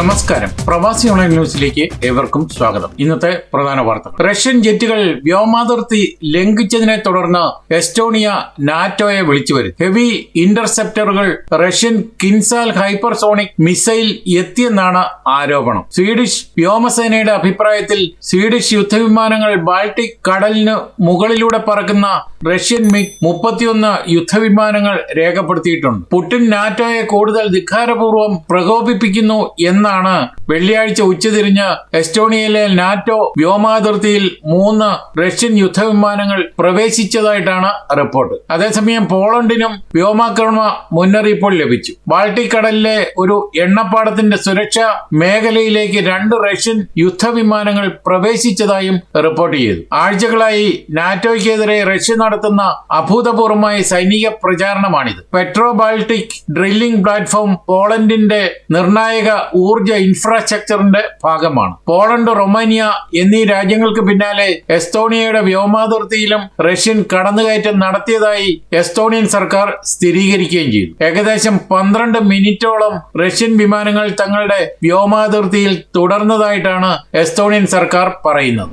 നമസ്കാരം. പ്രവാസി ഓൺലൈൻ ന്യൂസിലേക്ക് ഏവർക്കും സ്വാഗതം. ഇന്നത്തെ പ്രധാന വാർത്തകൾ റഷ്യൻ ജെറ്റുകൾ വ്യോമാതിർത്തി ലംഘിച്ചതിനെ തുടർന്ന് എസ്റ്റോണിയ നാറ്റോയെ വിളിച്ചു വരും ഹെവി ഇന്റർസെപ്റ്ററുകൾ റഷ്യൻ കിൻസാൽ ഹൈപ്പർസോണിക് മിസൈൽ എത്തിയെന്നാണ് ആരോപണം. സ്വീഡിഷ് വ്യോമസേനയുടെ അഭിപ്രായത്തിൽ സ്വീഡിഷ് യുദ്ധവിമാനങ്ങൾ ബാൾട്ടിക് കടലിന് മുകളിലൂടെ പറക്കുന്ന റഷ്യൻ മിഗ് മുപ്പത്തിയൊന്ന് യുദ്ധവിമാനങ്ങൾ രേഖപ്പെടുത്തിയിട്ടുണ്ട്. പുടിൻ നാറ്റോയെ കൂടുതൽ ധിക്കാരപൂർവം പ്രകോപിപ്പിക്കുന്നു എന്നാണ് വെള്ളിയാഴ്ച ഉച്ചതിരിഞ്ഞ് എസ്റ്റോണിയയിലെ നാറ്റോ വ്യോമാതിർത്തിയിൽ മൂന്ന് റഷ്യൻ യുദ്ധവിമാനങ്ങൾ പ്രവേശിച്ചതായിട്ടാണ് റിപ്പോർട്ട്. അതേസമയം പോളണ്ടിനും വ്യോമാക്രമണ മുന്നറിയിപ്പ് ലഭിച്ചു. ബാൾട്ടിക് കടലിലെ ഒരു എണ്ണപ്പാടത്തിന്റെ സുരക്ഷാ മേഖലയിലേക്ക് രണ്ട് റഷ്യൻ യുദ്ധവിമാനങ്ങൾ പ്രവേശിച്ചതായും റിപ്പോർട്ട് ചെയ്തു. ആഴ്ചകളായി നാറ്റോയ്ക്കെതിരെ റഷ്യ നടത്തുന്ന അഭൂതപൂർവമായ സൈനിക പ്രചാരണമാണിത്. പെട്രോ ബാൾട്ടിക് ഡ്രില്ലിംഗ് പ്ലാറ്റ്ഫോം പോളണ്ടിന്റെ നിർണായക ഊർജ ഇൻഫ്രാസ്ട്രക്ചറിന്റെ ഭാഗമാണ്. പോളണ്ട് റൊമാനിയ എന്നീ രാജ്യങ്ങൾക്ക് പിന്നാലെ എസ്തോണിയയുടെ വ്യോമാതിർത്തിയിലും റഷ്യൻ കടന്നുകയറ്റം നടത്തിയതായി എസ്തോണിയൻ സർക്കാർ സ്ഥിരീകരിക്കുകയും ചെയ്തു. ഏകദേശം പന്ത്രണ്ട് മിനിറ്റോളം റഷ്യൻ വിമാനങ്ങൾ തങ്ങളുടെ വ്യോമാതിർത്തിയിൽ തുടർന്നതായിട്ടാണ് എസ്തോണിയൻ സർക്കാർ പറയുന്നത്.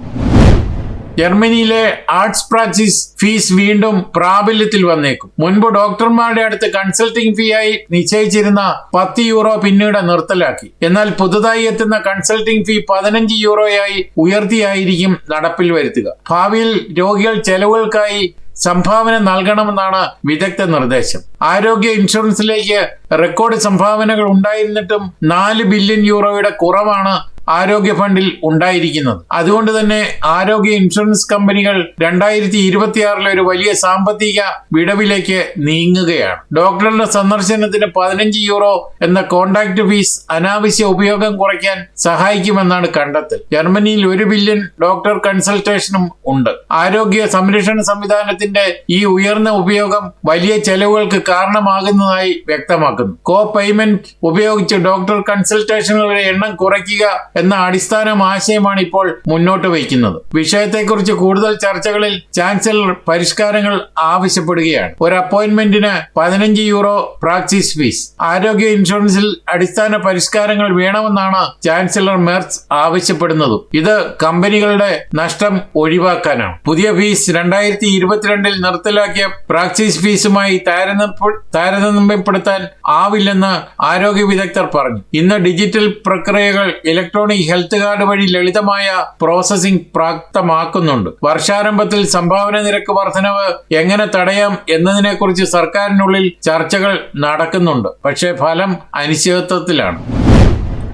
ജർമ്മനിയിലെ ആർട്സ് പ്രാക്ടീസ് ഫീസ് വീണ്ടും പ്രാബല്യത്തിൽ വന്നേക്കും. മുൻപ് ഡോക്ടർമാരുടെ അടുത്ത് കൺസൾട്ടിംഗ് ഫീ ആയി നിശ്ചയിച്ചിരുന്ന പത്ത് യൂറോ പിന്നീട് നിർത്തലാക്കി. എന്നാൽ പുതുതായി എത്തുന്ന കൺസൾട്ടിംഗ് ഫീ പതിനഞ്ച് യൂറോയായി ഉയർത്തിയായിരിക്കും നടപ്പിൽ വരുത്തുക. ഭാവിയിൽ രോഗികൾ ചെലവുകൾക്കായി സംഭാവന നൽകണമെന്നാണ് വിദഗ്ധ നിർദ്ദേശം. ആരോഗ്യ ഇൻഷുറൻസിലേക്ക് റെക്കോർഡ് സംഭാവനകൾ ഉണ്ടായിരുന്നിട്ടും നാല് ബില്യൺ യൂറോയുടെ കുറവാണ് ആരോഗ്യ ഫണ്ടിൽ ഉണ്ടായിരിക്കുന്നത്. അതുകൊണ്ട് തന്നെ ആരോഗ്യ ഇൻഷുറൻസ് കമ്പനികൾ രണ്ടായിരത്തി ഇരുപത്തിയാറിലെ ഒരു വലിയ സാമ്പത്തിക വിടവിലേക്ക് നീങ്ങുകയാണ്. ഡോക്ടറുടെ സന്ദർശനത്തിന് പതിനഞ്ച് യൂറോ എന്ന കോൺട്രാക്ട് ഫീസ് അനാവശ്യ ഉപയോഗം കുറയ്ക്കാൻ സഹായിക്കുമെന്നാണ് കണ്ടെത്തൽ. ജർമ്മനിയിൽ ഒരു ബില്യൺ ഡോക്ടർ കൺസൾട്ടേഷനും ഉണ്ട്. ആരോഗ്യ സംരക്ഷണ സംവിധാനത്തിന്റെ ഈ ഉയർന്ന ഉപയോഗം വലിയ ചെലവുകൾക്ക് കാരണമാകുന്നതായി വ്യക്തമാക്കുന്നു. കോ പേയ്മെന്റ് ഉപയോഗിച്ച് ഡോക്ടർ കൺസൾട്ടേഷനുകളുടെ എണ്ണം കുറയ്ക്കുക എന്ന അടിസ്ഥാന ആശയമാണ് ഇപ്പോൾ മുന്നോട്ട് വയ്ക്കുന്നത്. വിഷയത്തെക്കുറിച്ച് കൂടുതൽ ചർച്ചകളിൽ ചാൻസലർ പരിഷ്കാരങ്ങൾ ആവശ്യപ്പെടുകയാണ്. ഒരു അപ്പോയിന്റ്മെന്റിന് പതിനഞ്ച് യൂറോ പ്രാക്ടീസ് ഫീസ്. ആരോഗ്യ ഇൻഷുറൻസിൽ അടിസ്ഥാന പരിഷ്കാരങ്ങൾ വേണമെന്നാണ് ചാൻസലർ മെർസ് ആവശ്യപ്പെടുന്നതും. ഇത് കമ്പനികളുടെ നഷ്ടം ഒഴിവാക്കാനാണ്. പുതിയ ഫീസ് രണ്ടായിരത്തി ഇരുപത്തിരണ്ടിൽ നിർത്തലാക്കിയ പ്രാക്ടീസ് ഫീസുമായി താരതമ്യ താരതമ്യപ്പെടുത്താൻ ആവില്ലെന്ന് ആരോഗ്യ വിദഗ്ധർ പറഞ്ഞു. ഇന്ന് ഡിജിറ്റൽ പ്രക്രിയകൾ ഇലക്ട്രോണിക് ഹെൽത്ത് കാർഡ് വഴി ലളിതമായ പ്രോസസ്സിംഗ് പ്രാപ്തമാക്കുന്നുണ്ട്. വർഷാരംഭത്തിൽ സംഭാവന നിരക്ക് വർധനവ് എങ്ങനെ തടയാം എന്നതിനെക്കുറിച്ച് സർക്കാരിനുള്ളിൽ ചർച്ചകൾ നടക്കുന്നുണ്ട്. പക്ഷേ ഫലം അനിശ്ചിതത്വത്തിലാണ്.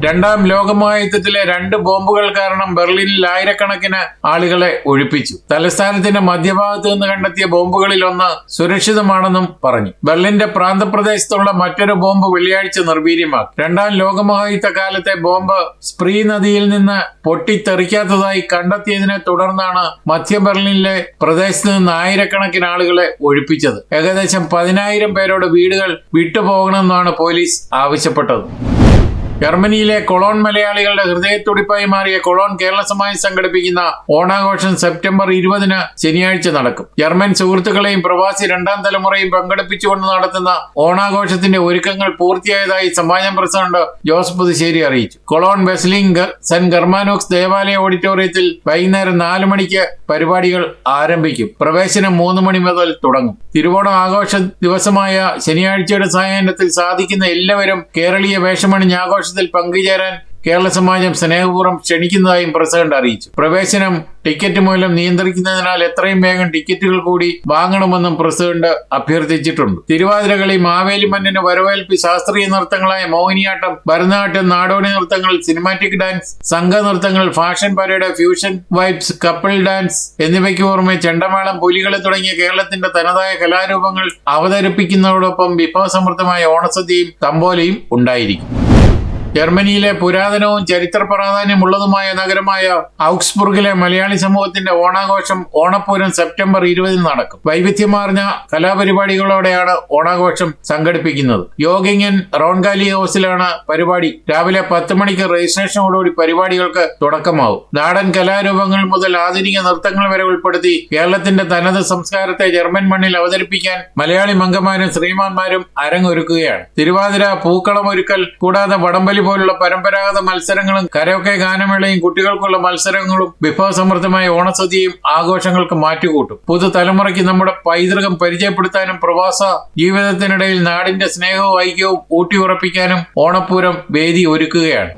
രണ്ടാം ലോകമഹായുദ്ധത്തിലെ രണ്ട് ബോംബുകൾ കാരണം ബെർലിനിൽ ആയിരക്കണക്കിന് ആളുകളെ ഒഴിപ്പിച്ചു. തലസ്ഥാനത്തിന്റെ മധ്യഭാഗത്ത് നിന്ന് കണ്ടെത്തിയ ബോംബുകളിൽ ഒന്ന് സുരക്ഷിതമാണെന്നും പറഞ്ഞു. ബെർലിന്റെ പ്രാന്തപ്രദേശത്തുള്ള മറ്റൊരു ബോംബ് വെള്ളിയാഴ്ച നിർവീര്യമാക്കി. രണ്ടാം ലോകമഹായുദ്ധ കാലത്തെ ബോംബ് സ്പ്രീ നദിയിൽ നിന്ന് പൊട്ടിത്തെറിക്കാത്തതായി കണ്ടെത്തിയതിനെ തുടർന്നാണ് മധ്യ ബെർലിനിലെ പ്രദേശത്ത് നിന്ന് ആയിരക്കണക്കിന് ആളുകളെ ഒഴിപ്പിച്ചത്. ഏകദേശം പതിനായിരം പേരോട് വീടുകൾ വിട്ടുപോകണമെന്നാണ് പോലീസ് ആവശ്യപ്പെട്ടത്. ജർമ്മനിയിലെ കൊളോൺ മലയാളികളുടെ ഹൃദയത്തുടിപ്പായി മാറിയ കൊളോൺ കേരള സമാജം സംഘടിപ്പിക്കുന്ന ഓണാഘോഷം സെപ്റ്റംബർ ഇരുപതിന് ശനിയാഴ്ച നടക്കും. ജർമ്മൻ സുഹൃത്തുക്കളെയും പ്രവാസി രണ്ടാം തലമുറയും പങ്കെടുപ്പിച്ചുകൊണ്ട് നടത്തുന്ന ഓണാഘോഷത്തിന്റെ ഒരുക്കങ്ങൾ പൂർത്തിയായതായി സമാജം പ്രസിഡന്റ് ജോസ് പുതുശ്ശേരി അറിയിച്ചു. കൊളോൺ വെസ്ലിംഗ് സെന്റ് ഗർമാനോക്സ് ദേവാലയ ഓഡിറ്റോറിയത്തിൽ വൈകുന്നേരം നാല് മണിക്ക് പരിപാടികൾ ആരംഭിക്കും. പ്രവേശനം മൂന്ന് മണി മുതൽ തുടങ്ങും. തിരുവോണം ആഘോഷ ദിവസമായ ശനിയാഴ്ചയുടെ സായാഹ്നത്തിൽ സാധിക്കുന്ന എല്ലാവരും കേരളീയ വേഷമണിഞ്ഞ് ആഘോഷത്തിൽ പങ്കുചേരാൻ കേരള സമാജം സ്നേഹപൂർവം ക്ഷണിക്കുന്നതായും പ്രസിഡന്റ് അറിയിച്ചു. പ്രവേശനം ടിക്കറ്റ് മൂലം നിയന്ത്രിക്കുന്നതിനാൽ എത്രയും വേഗം ടിക്കറ്റുകൾ കൂടി വാങ്ങണമെന്നും പ്രസിഡന്റ് അഭ്യർത്ഥിച്ചിട്ടുണ്ട്. തിരുവാതിരകളി മാവേലി മന്നിന് വരവേൽപ്പി ശാസ്ത്രീയ നൃത്തങ്ങളായ മോഹിനിയാട്ടം ഭരതനാട്യം നാടോടി നൃത്തങ്ങൾ cinematic dance സംഘനൃത്തങ്ങൾ fashion parade fusion vibes couple dance എന്നിവയ്ക്ക് പുറമെ ചെണ്ടമേളം പുലികളെ തുടങ്ങിയ കേരളത്തിന്റെ തനതായ കലാരൂപങ്ങൾ അവതരിപ്പിക്കുന്നതോടൊപ്പം വിഭവസമൃദ്ധമായ ഓണസദ്യയും തമ്പോലയും ഉണ്ടായിരിക്കും. ജർമ്മനിയിലെ പുരാതനവും ചരിത്ര പ്രാധാന്യമുള്ളതുമായ നഗരമായ ഔക്സ്ബുർഗിലെ മലയാളി സമൂഹത്തിന്റെ ഓണാഘോഷം ഓണപ്പൂരം സെപ്റ്റംബർ ഇരുപതിന് നടക്കും. വൈവിധ്യമാർന്ന കലാപരിപാടികളോടെയാണ് ഓണാഘോഷം സംഘടിപ്പിക്കുന്നത്. യോഗിങ്ങൻ റോൺകാലി ഹൗസിലാണ് പരിപാടി. രാവിലെ പത്ത് മണിക്ക് രജിസ്ട്രേഷനോടുകൂടി പരിപാടികൾക്ക് തുടക്കമാവും. നാടൻ കലാരൂപങ്ങൾ മുതൽ ആധുനിക നൃത്തങ്ങൾ വരെ ഉൾപ്പെടുത്തി കേരളത്തിന്റെ തനത് സംസ്കാരത്തെ ജർമ്മൻ മണ്ണിൽ അവതരിപ്പിക്കാൻ മലയാളി മംഗന്മാരും ശ്രീമാന്മാരും അരങ്ങൊരുക്കുകയാണ്. തിരുവാതിര പൂക്കളം ഒരുക്കൽ കൂടാതെ വടംവലി പോലുള്ള പരമ്പരാഗത മത്സരങ്ങളും കരോക്കെ ഗാനമേളയും കുട്ടികൾക്കുള്ള മത്സരങ്ങളും വിഭവസമൃദ്ധമായ ഓണസദ്യയും ആഘോഷങ്ങൾക്ക് മാറ്റുകൂട്ടും. പുതുതലമുറയ്ക്ക് നമ്മുടെ പൈതൃകം പരിചയപ്പെടുത്താനും പ്രവാസ ജീവിതത്തിനിടയിൽ നാടിന്റെ സ്നേഹവും ഐക്യവും ഊട്ടിയുറപ്പിക്കാനും ഓണപ്പൂരം വേദി ഒരുക്കുകയാണ്.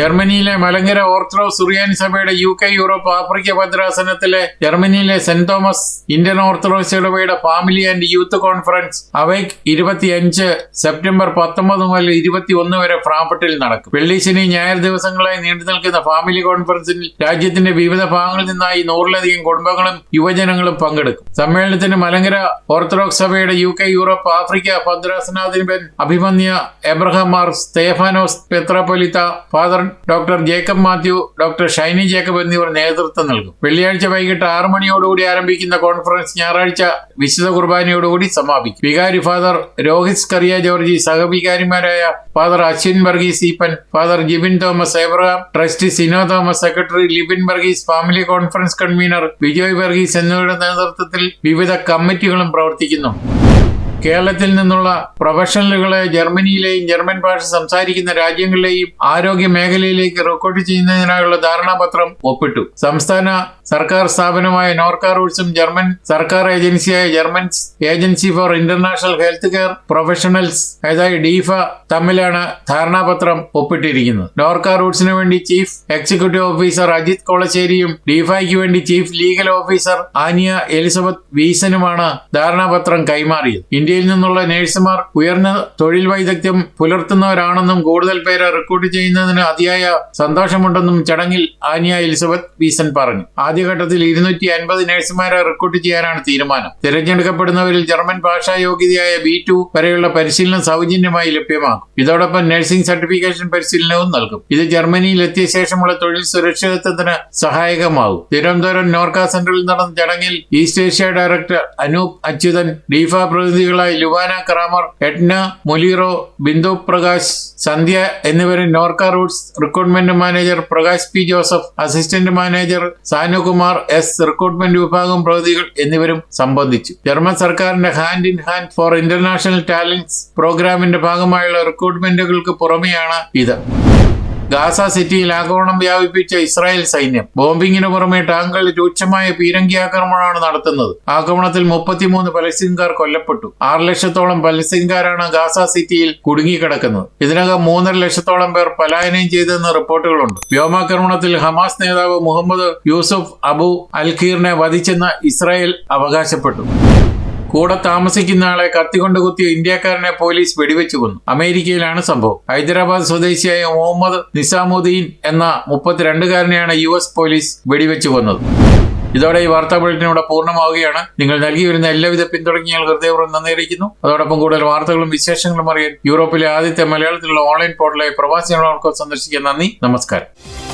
ജർമ്മനിയിലെ മലങ്കര ഓർത്തഡോക്സ് സുറിയാനി സഭയുടെ യു കെ യൂറോപ്പ് ആഫ്രിക്ക ഭദ്രാസനത്തിലെ ജർമ്മനിയിലെ Saint Thomas Indian Orthodox ഇടവയുടെ family and youth conference Awake ഇരുപത്തിയഞ്ച് സെപ്റ്റംബർ പത്തൊമ്പത് മുതൽ ഇരുപത്തി ഒന്ന് വരെ ഫ്രാംപട്ടിൽ നടക്കും. വെള്ളി ശനി ഞായർ ദിവസങ്ങളായി നീണ്ടു നിൽക്കുന്ന ഫാമിലി കോൺഫറൻസിൽ രാജ്യത്തിന്റെ വിവിധ ഭാഗങ്ങളിൽ നിന്നായി നൂറിലധികം കുടുംബങ്ങളും യുവജനങ്ങളും പങ്കെടുക്കും. സമ്മേളനത്തിന് മലങ്കര ഓർത്തഡോക്സ് സഭയുടെ യു കെ യൂറോപ്പ് ആഫ്രിക്ക ഭദ്രാസനാധിപൻ അഭിമന്യ Abraham Mar Stephanos പെത്രാപൊലിത്ത Father Doctor Jacob Mathew Doctor Shiny Jacob എന്നിവർ നേതൃത്വം നൽകും. വെള്ളിയാഴ്ച വൈകിട്ട് ആറ് മണിയോടുകൂടി ആരംഭിക്കുന്ന കോൺഫറൻസ് ഞായറാഴ്ച വിശുദ്ധ കുർബാനയോടുകൂടി സമാപിക്കും. വികാരി father Rohit Kariya Georgy സഹവികാരിമാരായ Father Ashwin Varghese Eapen Father Jibin Thomas Abraham trustee Sino Thomas secretary Libin Varghese family conference convener Vijay Varghese എന്നിവരുടെ നേതൃത്വത്തിൽ വിവിധ കമ്മിറ്റികളും പ്രവർത്തിക്കുന്നു. കേരളത്തിൽ നിന്നുള്ള പ്രൊഫഷണലുകളെ ജർമ്മനിയിലെയും ജർമ്മൻ ഭാഷ സംസാരിക്കുന്ന രാജ്യങ്ങളിലെയും ആരോഗ്യ മേഖലയിലേക്ക് റിക്രൂട്ട് ചെയ്യുന്നതിനായുള്ള ധാരണാപത്രം ഒപ്പിട്ടു. സംസ്ഥാന സർക്കാർ സ്ഥാപനമായ നോർക്ക റൂട്ട്സും ജർമ്മൻ സർക്കാർ ഏജൻസിയായ German agency for international health care professionals അതായത് ഡീഫ തമ്മിലാണ് ധാരണാപത്രം ഒപ്പിട്ടിരിക്കുന്നത്. നോർക്ക റൂട്ട്സിന് വേണ്ടി ചീഫ് എക്സിക്യൂട്ടീവ് ഓഫീസർ അജിത് കൊളശ്ശേരിയും ഡീഫയ്ക്ക് വേണ്ടി chief legal officer Ania Elizabeth വീസനുമാണ് ധാരണാപത്രം കൈമാറിയത്. ഇന്ത്യയിൽ നിന്നുള്ള നഴ്സുമാർ ഉയർന്ന തൊഴിൽ വൈദഗ്ധ്യം പുലർത്തുന്നവരാണെന്നും കൂടുതൽ പേരെ റിക്രൂട്ട് ചെയ്യുന്നതിന് അതിയായ സന്തോഷമുണ്ടെന്നും ചടങ്ങിൽ ആനിയ എലിസബത്ത് വീസൻ പറഞ്ഞു. ആദ്യഘട്ടത്തിൽ ഇരുന്നൂറ്റി അൻപത് നഴ്സുമാരെ റിക്രൂട്ട് ചെയ്യാനാണ് തീരുമാനം. തിരഞ്ഞെടുക്കപ്പെടുന്നവരിൽ ജർമ്മൻ ഭാഷാ യോഗ്യതയായ ബി ടു വരെയുള്ള പരിശീലനം സൗജന്യമായി ലഭ്യമാകും. ഇതോടൊപ്പം നഴ്സിംഗ് സർട്ടിഫിക്കേഷൻ പരിശീലനവും നൽകും. ഇത് ജർമ്മനിയിൽ എത്തിയ ശേഷമുള്ള തൊഴിൽ സുരക്ഷിതത്വത്തിന് സഹായകമാകും. തിരുവനന്തപുരം നോർക്ക സെന്ററിൽ നടന്ന ചടങ്ങിൽ East Asia director Anoop Achuthan DeFa പ്രതിനിധികളായ Luana Kramer Edna Molero Bindu Prakash Sandhya എന്നിവരും Norka Roots recruitment manager Prakash P Joseph assistant manager Sanukumar S. Recruitment വിഭാഗം പ്രതിനിധികൾ എന്നിവരും സംബന്ധിച്ചു. ജർമ്മൻ സർക്കാരിന്റെ hand in hand for international talents പ്രോഗ്രാമിന്റെ ഭാഗമായുള്ള റിക്രൂട്ട്മെന്റുകൾക്ക് പുറമെയാണ് ഇത്. ഗാസ സിറ്റിയിൽ ആക്രമണം വ്യാപിപ്പിച്ച ഇസ്രായേൽ സൈന്യം. ബോംബിങ്ങിന് പുറമെ ടാങ്കൾ രൂക്ഷമായ പീരങ്കി ആക്രമണമാണ് നടത്തുന്നത്. ആക്രമണത്തിൽ മുപ്പത്തിമൂന്ന് പലസ്തീൻകാർ കൊല്ലപ്പെട്ടു. ആറ് ലക്ഷത്തോളം പലസ്തീൻകാരാണ് ഗാസ സിറ്റിയിൽ കുടുങ്ങിക്കിടക്കുന്നത്. ഇതിനകം മൂന്നര ലക്ഷത്തോളം പേർ പലായനം ചെയ്തെന്ന് റിപ്പോർട്ടുകളുണ്ട്. വ്യോമാക്രമണത്തിൽ ഹമാസ് നേതാവ് മുഹമ്മദ് യൂസുഫ് അബു അൽഖീറിനെ വധിച്ചെന്ന് ഇസ്രായേൽ അവകാശപ്പെട്ടു. കൂടെ താമസിക്കുന്ന ആളെ കത്തികൊണ്ട് കുത്തിയ ഇന്ത്യക്കാരനെ പോലീസ് വെടിവെച്ചു കൊന്നു. അമേരിക്കയിലാണ് സംഭവം. ഹൈദരാബാദ് സ്വദേശിയായ മുഹമ്മദ് നിസാമുദ്ദീൻ എന്ന മുപ്പത്തിരണ്ടുകാരനെയാണ് യു എസ് പോലീസ് വെടിവെച്ചു കൊന്നത്. ഇതോടെ ഈ വാർത്താ ബുള്ളറ്റിൻ ഇവിടെ പൂർണമാവുകയാണ്. നിങ്ങൾ നൽകി വരുന്ന എല്ലാവിധ പിന്തുണങ്ങിയാൽ ഹൃദയപൂർവം നന്ദി അറിയിക്കുന്നു. അതോടൊപ്പം കൂടുതൽ വാർത്തകളും വിശേഷങ്ങളും അറിയാൻ യൂറോപ്പിലെ ആദ്യത്തെ മലയാളത്തിലുള്ള ഓൺലൈൻ പോർട്ടലായ പ്രവാസി സന്ദർശിക്കാൻ നന്ദി. നമസ്കാരം.